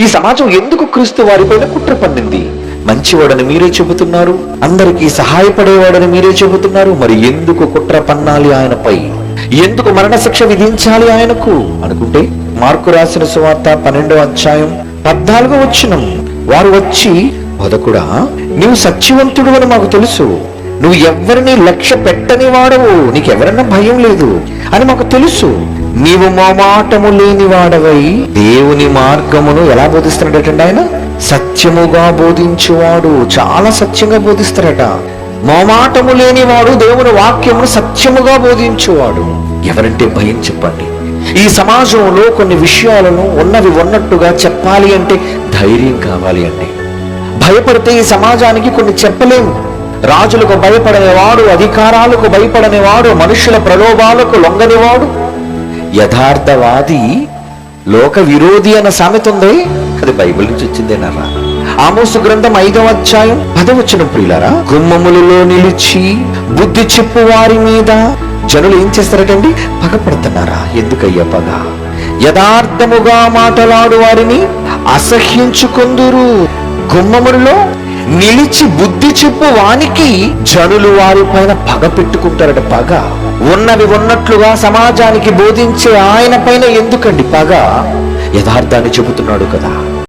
ఈ సమాజం ఎందుకు క్రీస్తు వారిపైన కుట్ర పన్నింది? మంచివాడని మీరే చెబుతున్నారు అందరికీ సహాయపడేవాడని మీరే చెబుతున్నారు మరి ఎందుకు కుట్ర పన్నాలి ఆయనపై? ఎందుకు మరణశిక్ష విధించాలి ఆయనకు? అనుకుంటే మార్కు రాసిన సువార్త పన్నెండో అధ్యాయం పద్నాలుగో వచ్చినం వారు వచ్చి బోధకుడా నీవు సత్యవంతుడు అని మాకు తెలుసు. నువ్వు ఎవరిని లక్ష్య పెట్టని వాడవు? నీకెవరన్నా భయం లేదు అని మాకు తెలుసు. నీవు మొమాటము లేని వాడవై దేవుని మార్గమును ఎలా బోధిస్తున్నాడటండి ఆయన? సత్యముగా బోధించువాడు. చాలా సత్యంగా బోధిస్తారట. మోమాటము లేనివాడు దేవుని వాక్యమును సత్యముగా బోధించువాడు. ఎవరంటే భయం చెప్పండి. ఈ సమాజంలో కొన్ని విషయాలను ఉన్నవి ఉన్నట్టుగా చెప్పాలి అంటే ధైర్యం కావాలి అండి భయపడితే ఈ సమాజానికి కొన్ని చెప్పలేము. రాజులకు భయపడనివాడు అధికారాలకు భయపడనివాడు మనుషుల ప్రలోభాలకు లొంగనివాడు యథార్థవాది లోక విరోధి అన్న సామెత ఉంది? అది బైబిల్ నుంచి వచ్చిందేనరా ఆమోసు గ్రంథం ఐదవ అధ్యాయం పదవచ్చిన ప్రియులారా గుమ్మములలో నిలిచి బుద్ధి చెప్పు వారి మీద. జనులు ఏం చేస్తారటండి? పగపడుతున్నారా ఎందుకయ్యా పగ? యథార్థముగా మాటలాడు వారిని అసహ్యించుకుందురు. గుమ్మములలో నిలిచి బుద్ధి చెప్పు వానికి. జనులు వారి పైన పగ పెట్టుకుంటారట పగ. ఉన్నవి ఉన్నట్లుగా సమాజానికి బోధించే ఆయన పైన ఎందుకండి పగ? యథార్థాన్ని చెబుతున్నాడు కదా.